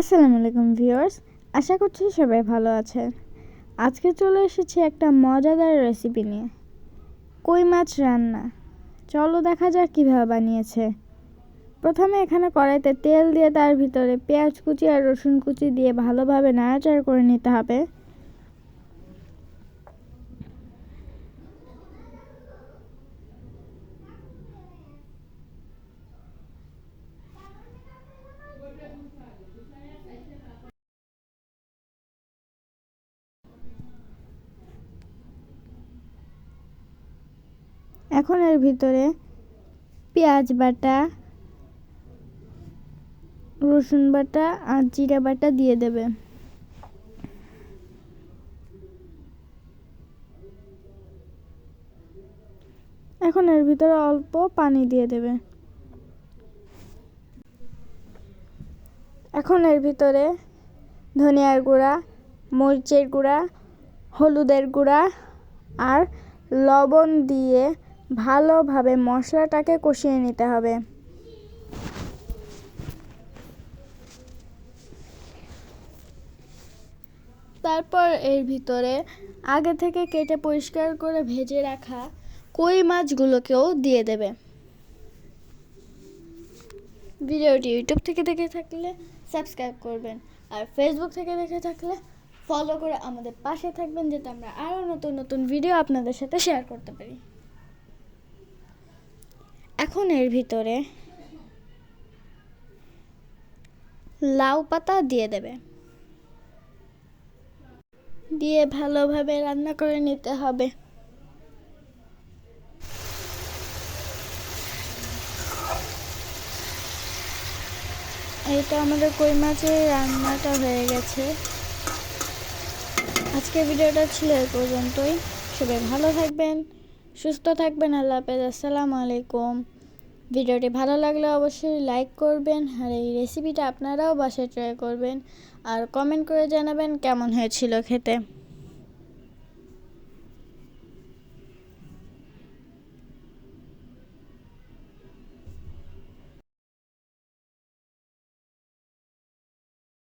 আসসালামু আলাইকুম ভিউয়ার্স, আশা করছি সবাই ভালো আছে আজকে চলে এসেছি একটা মজাদার রেসিপি নিয়ে। কই মাছ রান্না? চলো দেখা যাক কীভাবে বানিয়েছে। প্রথমে এখানে কড়াইতে তেল দিয়ে তার ভিতরে পেঁয়াজ কুচি আর রসুন কুচি দিয়ে ভালোভাবে নাড়াচাড়া করে নিতে হবে। এখন এর ভিতরে পেঁয়াজ বাটা, রসুন বাটা আর জিরা বাটা দিয়ে দেবে। এখন এর ভিতরে অল্প পানি দিয়ে দেবে। এখন এর ভিতরে ধনিয়ার গুঁড়া, মরিচের গুঁড়া, হলুদের গুঁড়া আর লবণ দিয়ে ভালোভাবে মশলাটাকে কষিয়ে নিতে হবে। তারপর এর ভিতরে আগে থেকে কেটে পরিষ্কার করে ভেজে রাখা কই মাছগুলোকেও দিয়ে দেবে। ভিডিওটি ইউটিউব থেকে দেখে থাকলে সাবস্ক্রাইব করবেন। আর ফেসবুক থেকে দেখে থাকলে ফলো করে আমাদের পাশে থাকবেন যাতে আমরা আরও নতুন নতুন ভিডিও আপনাদের সাথে শেয়ার করতে পারি। এখন এর ভিতরে লাউ পাতা দিয়ে দেবে। দিয়ে ভালোভাবে রান্না করে নিতে হবে। তো আমাদের কই মাছের রান্নাটা হয়ে গেছে। আজকের ভিডিওটা ছিল এই পর্যন্তই। সবাই ভালো থাকবেন, সুস্থ থাকবেন, আল্লাহ হাফেজ। আসসালামু আলাইকুম। ভিডিওটি ভালো লাগলে অবশ্যই লাইক করবেন আর এই রেসিপিটা আপনারাও বাসায় ট্রাই করবেন। আর কমেন্ট করে জানাবেন কেমন হয়েছিল খেতে।